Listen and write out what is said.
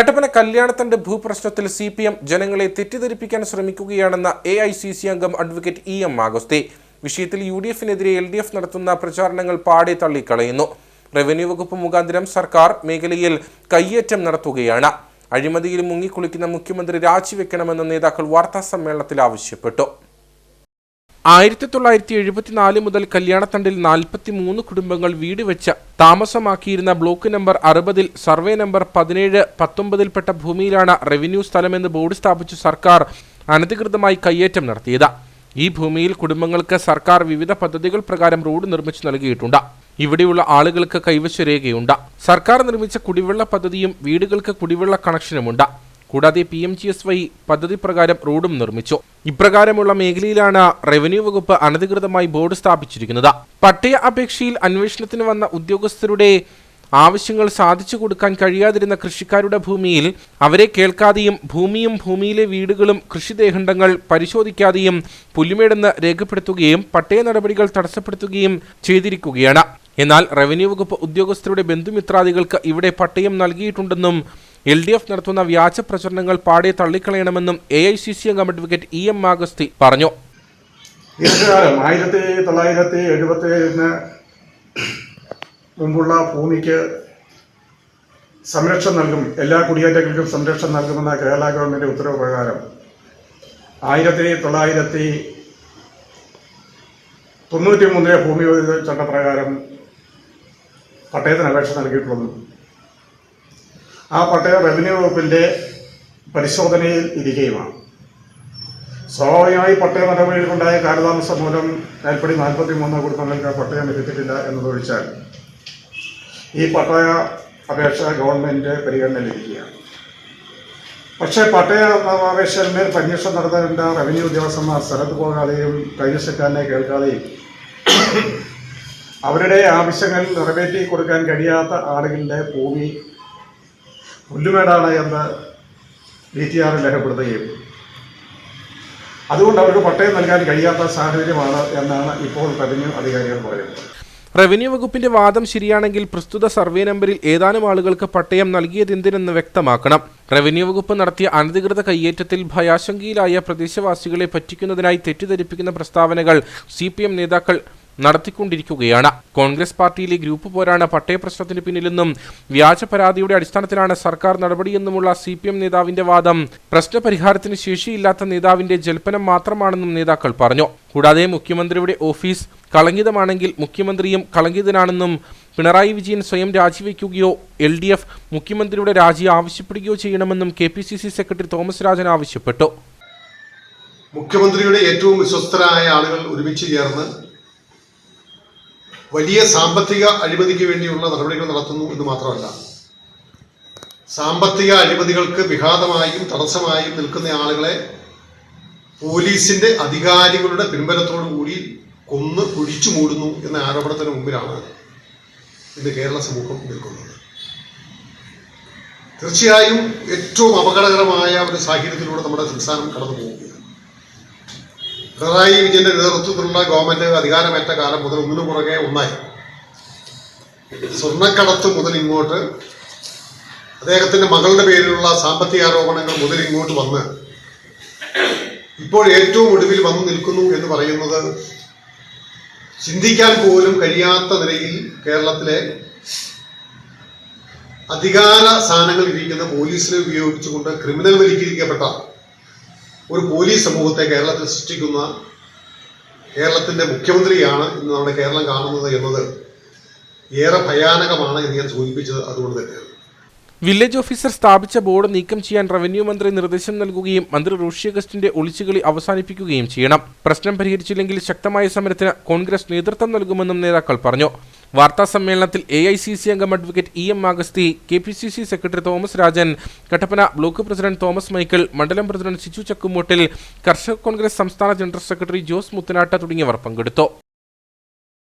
കട്ടപ്പന കല്യാണത്തിന്റെ ഭൂപ്രശ്നത്തിൽ C P M ജനങ്ങളെ തെറ്റിദ്ധരിപ്പിക്കാൻ ശ്രമിക്കുകയാണെന്ന എ ഐ സി സി അംഗം അഡ്വക്കേറ്റ് ഇ എം ആഗസ്തി വിഷയത്തിൽ യു ഡി എഫിനെതിരെ എൽ ഡി എഫ് നടത്തുന്ന പ്രചാരണങ്ങൾ പാടെ തള്ളിക്കളയുന്നു. റവന്യൂ വകുപ്പ് മുഖാന്തരം സർക്കാർ മേഖലയിൽ കയ്യേറ്റം നടത്തുകയാണ്. അഴിമതിയിൽ മുങ്ങിക്കുളിക്കുന്ന മുഖ്യമന്ത്രി രാജിവെക്കണമെന്ന് നേതാക്കൾ വാർത്താ സമ്മേളനത്തിൽ ആവശ്യപ്പെട്ടു. ആയിരത്തി തൊള്ളായിരത്തി എഴുപത്തിനാല് മുതൽ കല്യാണത്തണ്ടിൽ നാൽപ്പത്തി മൂന്ന് കുടുംബങ്ങൾ വീട് വെച്ച് താമസമാക്കിയിരുന്ന ബ്ലോക്ക് നമ്പർ അറുപതിൽ സർവേ നമ്പർ പതിനേഴ് പത്തൊമ്പതിൽപ്പെട്ട ഭൂമിയിലാണ് റവന്യൂ സ്ഥലമെന്ന് ബോർഡ് സ്ഥാപിച്ച് സർക്കാർ അനധികൃതമായി കയ്യേറ്റം നടത്തിയത്. ഈ ഭൂമിയിൽ കുടുംബങ്ങൾക്ക് സർക്കാർ വിവിധ പദ്ധതികൾ പ്രകാരം റോഡ് നിർമ്മിച്ചു നൽകിയിട്ടുണ്ട്. ഇവിടെയുള്ള ആളുകൾക്ക് കൈവശ രേഖയുണ്ട് സർക്കാർ നിർമ്മിച്ച കുടിവെള്ള പദ്ധതിയും വീടുകൾക്ക് കുടിവെള്ള കണക്ഷനുമുണ്ട്. കൂടാതെ P M G S Y പദ്ധതി പ്രകാരം റോഡും നിർമ്മിച്ചു. ഇപ്രകാരമുള്ള മേഖലയിലാണ് റവന്യൂ വകുപ്പ് അനധികൃതമായി ബോർഡ് സ്ഥാപിച്ചിരിക്കുന്നത്. പട്ടയ അപേക്ഷയിൽ അന്വേഷണത്തിന് വന്ന ഉദ്യോഗസ്ഥരുടെ ആവശ്യങ്ങൾ സാധിച്ചു കൊടുക്കാൻ കഴിയാതിരുന്ന കൃഷിക്കാരുടെ ഭൂമിയിൽ അവരെ കേൾക്കാതെയും ഭൂമിയും ഭൂമിയിലെ വീടുകളും കൃഷിദേഹണ്ഡങ്ങൾ പരിശോധിക്കാതെയും പുല്ലുമേടെന്ന് രേഖപ്പെടുത്തുകയും പട്ടയ നടപടികൾ തടസ്സപ്പെടുത്തുകയും ചെയ്തിരിക്കുകയാണ്. എന്നാൽ റവന്യൂ വകുപ്പ് ഉദ്യോഗസ്ഥരുടെ ബന്ധുമിത്രാദികൾക്ക് ഇവിടെ പട്ടയം നൽകിയിട്ടുണ്ടെന്നും എൽ ഡി എഫ് നടത്തുന്ന വ്യാജ പ്രചരണങ്ങൾ പാടെ തള്ളിക്കളയണമെന്നും എ ഐ സി സി അംഗം അഡ്വക്കേറ്റ് ഇ എം ആഗസ്തി പറഞ്ഞു. ആയിരത്തി തൊള്ളായിരത്തി എഴുപത്തി ഏഴിന് മുമ്പുള്ള ഭൂമിക്ക് സംരക്ഷണം നൽകും എല്ലാ കുടിയേറ്റങ്ങൾക്കും സംരക്ഷണം നൽകുമെന്ന കേരള ഗവൺമെന്റ് ഉത്തരവ് പ്രകാരം ആയിരത്തി തൊള്ളായിരത്തി തൊണ്ണൂറ്റി മൂന്നിലെ ഭൂമി ചട്ടപ്രകാരം പട്ടയത്തിന് അപേക്ഷ നൽകിയിട്ടുള്ളതും ആ പട്ടയ റവന്യൂ വകുപ്പിന്റെ പരിശോധനയിൽ ഇരിക്കുകയുമാണ്. സ്വാഭാവികമായി പട്ടയ നടപടികൾക്കുണ്ടായ കാലതാമസം മൂലം കൽപ്പടി നാൽപ്പത്തി മൂന്ന് കുടുംബങ്ങൾക്ക് പട്ടയം ലഭിച്ചിട്ടില്ല എന്നതൊഴിച്ചാൽ ഈ പട്ടയ അപേക്ഷ ഗവൺമെന്റ് പരിഗണനയിലിരിക്കുകയാണ്. പക്ഷേ പട്ടയ അപേക്ഷന്മേൽ അന്വേഷണം നടത്തേണ്ട റവന്യൂ ഉദ്യോഗസ്ഥന്മാർ സ്ഥലത്ത് പോകാതെയും കൈവശക്കാരനെ കേൾക്കാതെയും അവരുടെ ആവശ്യങ്ങൾ നിറവേറ്റി കൊടുക്കാൻ കഴിയാത്ത ആളുകളുടെ ഭൂമി പുല്ലുമേടാണ് എന്ന് ഡി ടി ആറിൽ രേഖപ്പെടുത്തുകയും അതുകൊണ്ട് അവർക്ക് പട്ടയം നൽകാൻ കഴിയാത്ത സാഹചര്യമാണ് എന്നാണ് ഇപ്പോൾ റവന്യൂ അധികാരികൾ പറയുന്നത്. റവന്യൂ വകുപ്പിന്റെ വാദം ശരിയാണെങ്കിൽ പ്രസ്തുത സർവേ നമ്പറിൽ ഏതാനും ആളുകൾക്ക് പട്ടയം നൽകിയതെന്തിനെന്ന് വ്യക്തമാക്കണം. റവന്യൂ വകുപ്പ് നടത്തിയ അനധികൃത കയ്യേറ്റത്തിൽ ഭയാശങ്കയിലായ പ്രദേശവാസികളെ പറ്റിക്കുന്നതിനായി തെറ്റിദ്ധരിപ്പിക്കുന്ന പ്രസ്താവനകൾ സി നേതാക്കൾ നടത്തിക്കൊണ്ടിരിക്കുകയാണ്. കോൺഗ്രസ് പാർട്ടിയിലെ ഗ്രൂപ്പ് പോരാണ് പട്ടയ പ്രശ്നത്തിന് പിന്നിലെന്നും വ്യാജ പരാതിയുടെ അടിസ്ഥാനത്തിലാണ് സർക്കാർ നടപടിയെന്നുമുള്ള സി പി എം നേതാവിന്റെ വാദം. പ്രശ്നപരിഹാരത്തിന് ശേഷിയില്ലാത്ത നേതാവിന്റെ ജൽപ്പനം മാത്രമാണെന്നും നേതാക്കൾ പറഞ്ഞു. കൂടാതെ മുഖ്യമന്ത്രിയുടെ ഓഫീസ് കളങ്കിതമാണെങ്കിൽ മുഖ്യമന്ത്രിയും കളങ്കിതനാണെന്നും പിണറായി വിജയൻ സ്വയം രാജിവെക്കുകയോ എൽ ഡി എഫ് മുഖ്യമന്ത്രിയുടെ രാജി ആവശ്യപ്പെടുകയോ ചെയ്യണമെന്നും K P C C secretary Thomas Rajan ആവശ്യപ്പെട്ടു. മുഖ്യമന്ത്രിയുടെ ഏറ്റവും വിശ്വസ്തരായ ആളുകൾ ഒരുമിച്ച് ചേർന്ന് വലിയ സാമ്പത്തിക അഴിമതിക്ക് വേണ്ടിയുള്ള നടപടികൾ നടത്തുന്നു എന്ന് മാത്രമല്ല. സാമ്പത്തിക അഴിമതികൾക്ക് വിഘാതമായും തടസ്സമായും നിൽക്കുന്ന ആളുകളെ പോലീസിന്റെ അധികാരികളുടെ പിൻബലത്തോടു കൂടി കൊന്ന് കുഴിച്ചു മൂടുന്നു എന്ന ആരോപണത്തിന് മുമ്പിലാണ് ഇന്ന് കേരള സമൂഹം നിൽക്കുന്നത്. തീർച്ചയായും ഏറ്റവും അപകടകരമായ ഒരു സാഹചര്യത്തിലൂടെ നമ്മുടെ സംസ്ഥാനം കടന്നു പിണറായി വിജയന്റെ നേതൃത്വത്തിലുള്ള ഗവൺമെന്റ് അധികാരമേറ്റ കാലം മുതൽ ഒന്നിനു പുറകെ ഒന്നായി. സ്വർണക്കടത്ത് മുതൽ ഇങ്ങോട്ട് അദ്ദേഹത്തിന്റെ മകളുടെ പേരിലുള്ള സാമ്പത്തിക ആരോപണങ്ങൾ മുതൽ ഇങ്ങോട്ട് വന്ന് ഇപ്പോൾ ഏറ്റവും ഒടുവിൽ വന്നു നിൽക്കുന്നു എന്ന് പറയുന്നത് ചിന്തിക്കാൻ പോലും കഴിയാത്ത നിലയിൽ കേരളത്തിലെ അധികാര സ്ഥാനങ്ങൾ ഇരിക്കുന്ന പോലീസിനെ ഉപയോഗിച്ചുകൊണ്ട് ക്രിമിനൽ വൽക്കരിക്കപ്പെട്ട ഒരു പോലീസ് സമൂഹത്തെ കേരളത്തിൽ സൃഷ്ടിക്കുന്ന കേരളത്തിന്റെ മുഖ്യമന്ത്രിയാണ് ഇന്ന് നമ്മുടെ കേരളം കാണുന്നത് എന്നത് ഏറെ ഭയാനകമാണ് എന്ന് ഞാൻ സൂചിപ്പിച്ചത് അതുകൊണ്ട് തന്നെയാണ്. വില്ലേജ് ഓഫീസർ സ്ഥാപിച്ച ബോർഡ് നീക്കം ചെയ്യാൻ റവന്യൂ മന്ത്രി നിർദ്ദേശം നൽകുകയും മന്ത്രി റോഷി അഗസ്റ്റിന്റെ ഒളിച്ചുകളി അവസാനിപ്പിക്കുകയും ചെയ്യണം. പ്രശ്നം പരിഹരിച്ചില്ലെങ്കിൽ ശക്തമായ സമരത്തിന് കോൺഗ്രസ് നേതൃത്വം നൽകുമെന്നും നേതാക്കൾ പറഞ്ഞു. വാർത്താ സമ്മേളനത്തിൽ എ ഐ സി സി അംഗം advocate E M Augusthy K P C C secretary Thomas Rajan Kattappana block president Thomas Michael മണ്ഡലം പ്രസിഡന്റ് സിജു ചക്കുമോട്ടിൽ കർഷക കോൺഗ്രസ് സംസ്ഥാന ജനറൽ സെക്രട്ടറി ജോസ് മുത്തനാട്ട തുടങ്ങിയവർ പങ്കെടുത്തു.